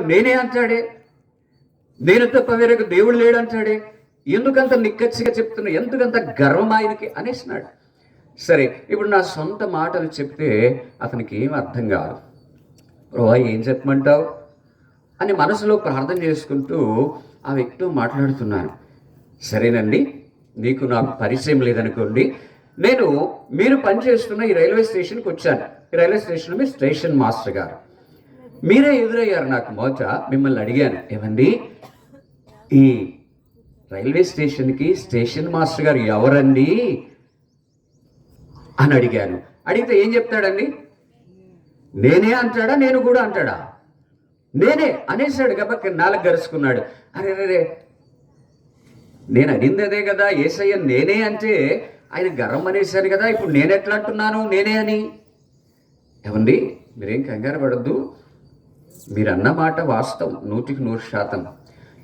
నేనే అంటాడే? నేను తప్ప వేరొక దేవుడు లేడు అంటాడే? ఎందుకంత నిక్కచ్చిగా చెప్తున్నా? ఎందుకంత గర్వం ఆయనకి అనేసినాడు? సరే ఇప్పుడు నా సొంత మాటలు చెప్తే అతనికి ఏం అర్థం కాదు. ప్రభా ఏం చెప్పమంటావు? అని మనసులో ప్రార్థన చేసుకుంటూ ఆ వ్యక్తితో మాట్లాడుతున్నాను. సరేనండి నీకు నాకు పరిచయం లేదనుకోండి నేను మీరు పనిచేస్తున్న ఈ రైల్వే స్టేషన్కి వచ్చాను. ఈ రైల్వే స్టేషన్ మీ స్టేషన్ మాస్టర్ గారు. మీరే ఎదురయ్యారు నాకు మోచ మిమ్మల్ని అడిగాను. ఏమండి? ఈ రైల్వే స్టేషన్కి స్టేషన్ మాస్టర్ గారు ఎవరండి? అని అడిగాను. అడిగితే ఏం చెప్తాడండి? నేనే అంటాడా? నేను కూడా అంటాడా? నేనే అనేసాడు కాబట్టి నాలుగు గరుచుకున్నాడు అరే రే నేను అడిగింది అదే కదా ఏసయ్య నేనే అంటే ఆయన గర్వం అనేసాడు కదా ఇప్పుడు నేను ఎట్లా అంటున్నాను? నేనే అని. ఏమండి? మీరేం కంగారు పడద్దు. మీరు అన్నమాట వాస్తవం నూటికి నూరు శాతం.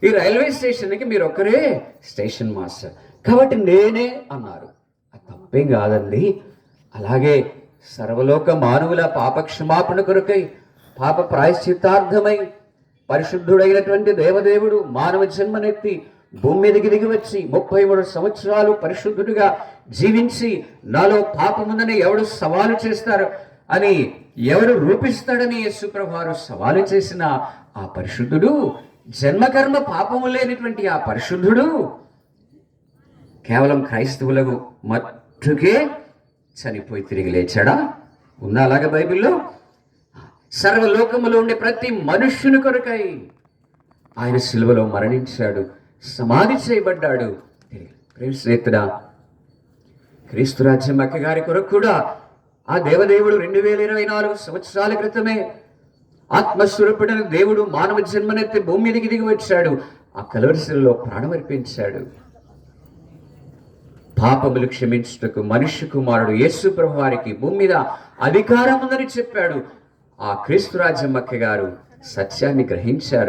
ఈ రైల్వే స్టేషన్కి మీరు ఒక్కరే స్టేషన్ మాస్టర్. కాబట్టి నేనే అన్నారు. అది తప్పేం కాదండి. అలాగే సర్వలోక మానవుల పాపక్షమాపణ కొరకై పాప ప్రాయశ్చిత్తార్థమై పరిశుద్ధుడైనటువంటి దేవదేవుడు మానవ జన్మనెత్తి భూమి మీదకి దిగి వచ్చి ముప్పై మూడు సంవత్సరాలు పరిశుద్ధుడిగా జీవించి నాలో పాపముందని ఎవడు సవాలు చేస్తారు? అని ఎవరు రూపిస్తాడని యేసుప్రభు వారు సవాలు చేసిన ఆ పరిశుద్ధుడు జన్మకర్మ పాపము లేనిటువంటి ఆ పరిశుద్ధుడు కేవలం క్రైస్తవులకు మట్టుకే చనిపోయి తిరిగి లేచాడా? ఉందా అలాగే బైబిల్లో? సర్వలోకములో ఉండే ప్రతి మనుష్యుని కొరకై ఆయన సిలువలో మరణించాడు సమాధి చేయబడ్డాడు. ప్రేమ స్నేహితుడా క్రీస్తు రాజ్యం అక్కగారి కొరకు కూడా ఆ దేవదేవుడు రెండు వేల ఇరవై నాలుగు సంవత్సరాల క్రితమే ఆత్మస్వరూపుడైన దేవుడు మానవ జన్మనెత్తి భూమి మీదకి దిగి వచ్చాడు. ఆ కలవరిశిలో ప్రాణమర్పించాడు పాపములు క్షమించుటకు మనుష్య కుమారుడు యేసు ప్రభు వారికి భూమి మీద అధికారం ఉందని చెప్పాడు. ఆ క్రీస్తు రాజ్యం గారు సత్యాన్ని గ్రహించారు.